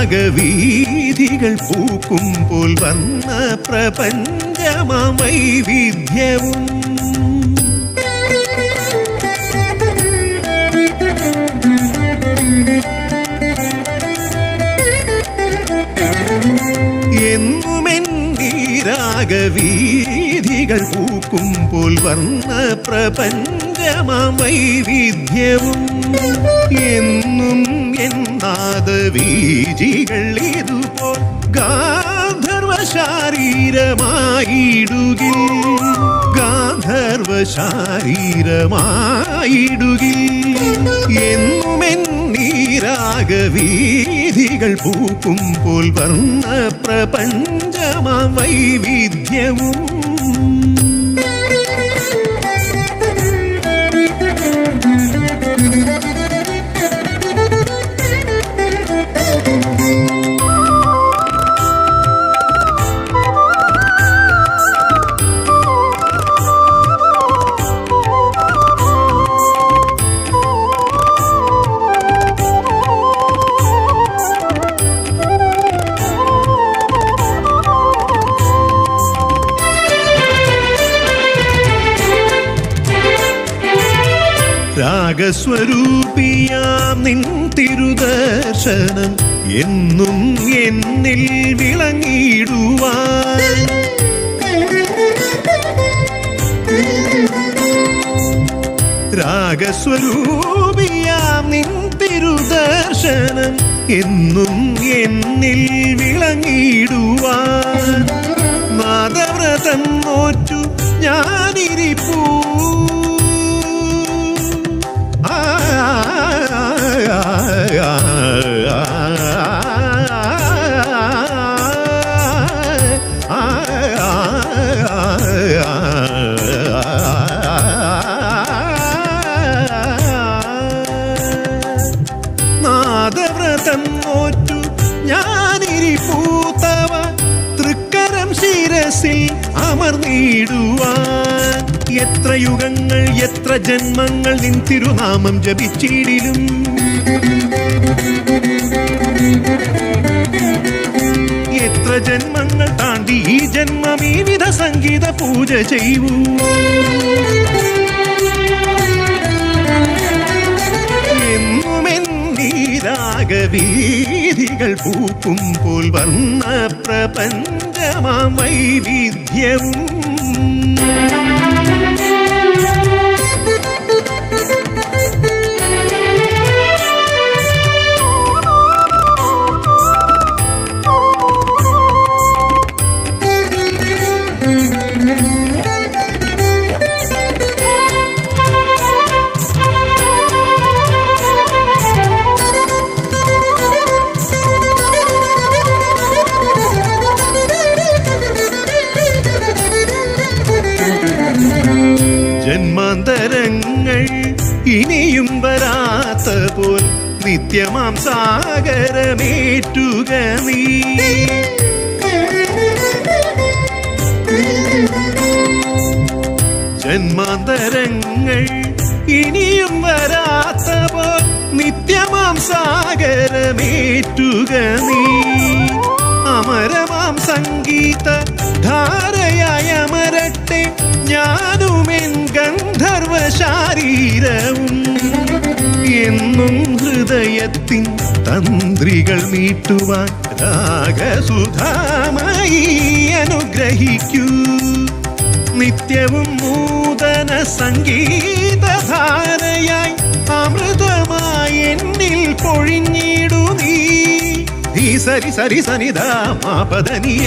രാഗവീതികൾ പൂക്കുമ്പോൾ വന്ന പ്രപഞ്ചമാം വിദ്യവും. എന്നുമെന്നീ രാഗവീതികൾ പൂക്കുമ്പോൾ വന്ന വർണ പ്രപഞ്ചമൈവിധ്യവും എന്നും എന്നാത് വീജികൾ ഇതുപോൽ ഗാന്ധർവ ശാരീരമായിടുകിൽ ഗാന്ധർവ ശാരീരമായിടുകിൽ വീതികൾ പൂക്കുമ്പോൾ വർണ പ്രപഞ്ചമ വൈവിധ്യവും രാഗസ്വരൂപിയാം നിൻ തിരുദർശനം എന്നും എന്നിൽ വിളങ്ങിയിടുവാൻ. രാഗസ്വരൂപിയാം നിൻ തിരുദർശനം എന്നും എന്നിൽ വിളങ്ങിയിടുവാൻ. മാതവ്രതം നോറ്റു അമർന്നിടുവാൻ എത്ര യുഗങ്ങൾ എത്ര ജന്മങ്ങൾ നിൻ തിരുനാമം ജപിച്ചിടിലും. എത്ര ജന്മങ്ങൾ താണ്ടി ഈ ജന്മം ഈ വിധ സംഗീത പൂജ ചെയ്യൂ എന്നുമെന്നീ രാഗവീതികൾ പൂക്കുമ്പോൾ വന്ന പ്രപഞ്ചമാം വൈവിധ്യവും ജന്മാന്തരങ്ങൾ നിത്യമാം സാഗരമേറ്റുക നീ. ജന്മാന്തരങ്ങൾ ഇനിയും വരാത്ത പോ നിത്യമാം സാഗരമേറ്റുക നീ. അമരമാം സംഗീത ഹൃദയത്തിൻ തന്ത്രികൾ മീട്ടുവാൻ രാഗസുധാമായി അനുഗ്രഹിക്കൂ. നിത്യവും നൂതന സംഗീതധാരയായി അമൃതമായി എന്നിൽ പൊഴിഞ്ഞിടു നീ. സരി സരി മാപതനി മാപദനി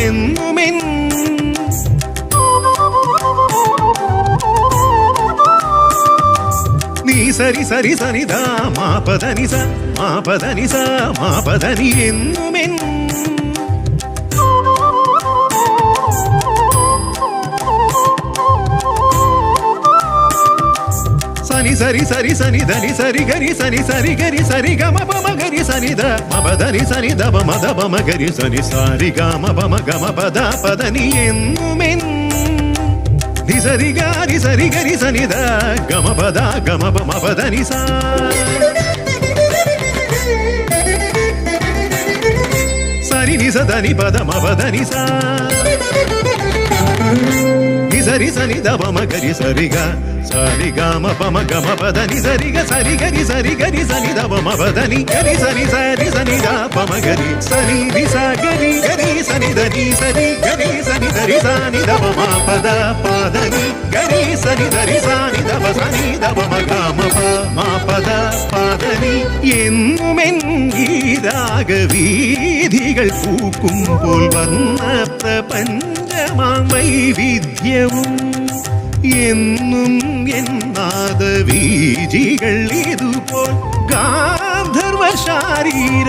సరి సరి సనిదా మా పదని స మా పదని స మా పదని ఎన్ను మెన్ను సని సరి సరి సని ధని సరి గరి సని సరి గరి సరి గమ పమ గరి సని ద మమ దని సని ద మమ ద మమ గరి సని సారి గమ పమ గమ పద పదని ఎన్ను మెన్ను ని సరి గారి సరి గరి సని ద గమ పద గమ పమ పదని సా దని పద మప దని సా ని సరి సని దప మగరి సరిగా సరి గమ పమ గమ పదని సరిగ సరి గరి సరి గరి సని దప మపదని గరి సని సరి సని ద పమ గరి సని రి స గరి గరి సని దని సరి గరి సని దరి సని దప మ పద పదని గరి సని దరి సని దప సని దప మ గమ ప మ പദ പദനി എന്നുമെൻ ഗീതാക വീതികൾ പൂക്കുമ്പോൾ വന്ന പ്രപഞ്ചമാം വൈവിധ്യവും എന്നും എന്നാദ വീജികൾ ഇതുപോൽ ഗാന്ധർവ ശാരീരമായിടുകിൽ